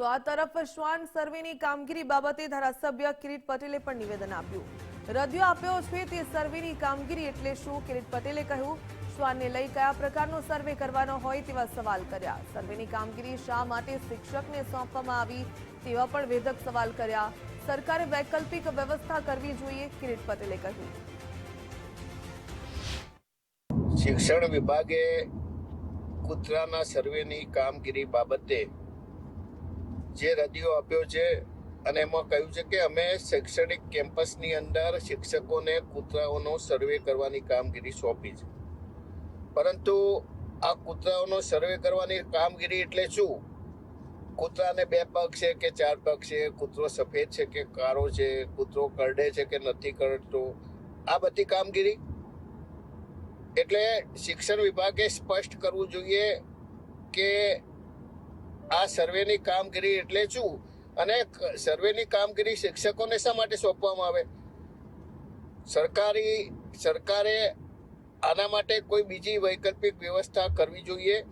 તો આ તરફ શ્વાન સર્વેની કામગીરી બાબતે ધારાસભ્ય કિરીટ પટેલે પણ નિવેદન આપ્યું. રદિયો આપ્યો છે તે સર્વેની કામગીરી એટલે શું? કિરીટ પટેલે કહ્યું, શ્વાનને લઈ કયા પ્રકારનો સર્વે કરવાનો હોય તેવા સવાલ કર્યા. સર્વેની કામગીરી શા માટે શિક્ષકને સોંપવામાં આવી તેવા પણ વેધક સવાલ કર્યા. સરકારે વૈકલ્પિક વ્યવસ્થા કરવી જોઈએ, કિરીટ પટેલે કહ્યું. શિક્ષણ વિભાગે કૂતરાના સર્વેની કામગીરી બાબતે જે રદિયો આપ્યો છે અને એમાં કહ્યું છે કે અમે શૈક્ષણિક કેમ્પસની અંદર શિક્ષકોને કૂતરાઓનો સર્વે કરવાની કામગીરી સોંપી છે. પરંતુ આ કૂતરાઓનો સર્વે કરવાની કામગીરી એટલે શું? કૂતરાને બે પગ છે કે ચાર પગ છે? કૂતરો સફેદ છે કે કાળો છે? કૂતરો કરડે છે કે નથી કરડતો? આ બધી કામગીરી? એટલે શિક્ષણ વિભાગે સ્પષ્ટ કરવું જોઈએ કે આ સર્વેની કામગીરી એટલે શું? અને સર્વેની કામગીરી શિક્ષકોને શા માટે સોંપવામાં આવે? સરકારી, સરકારે આના માટે કોઈ બીજી વૈકલ્પિક વ્યવસ્થા કરવી જોઈએ?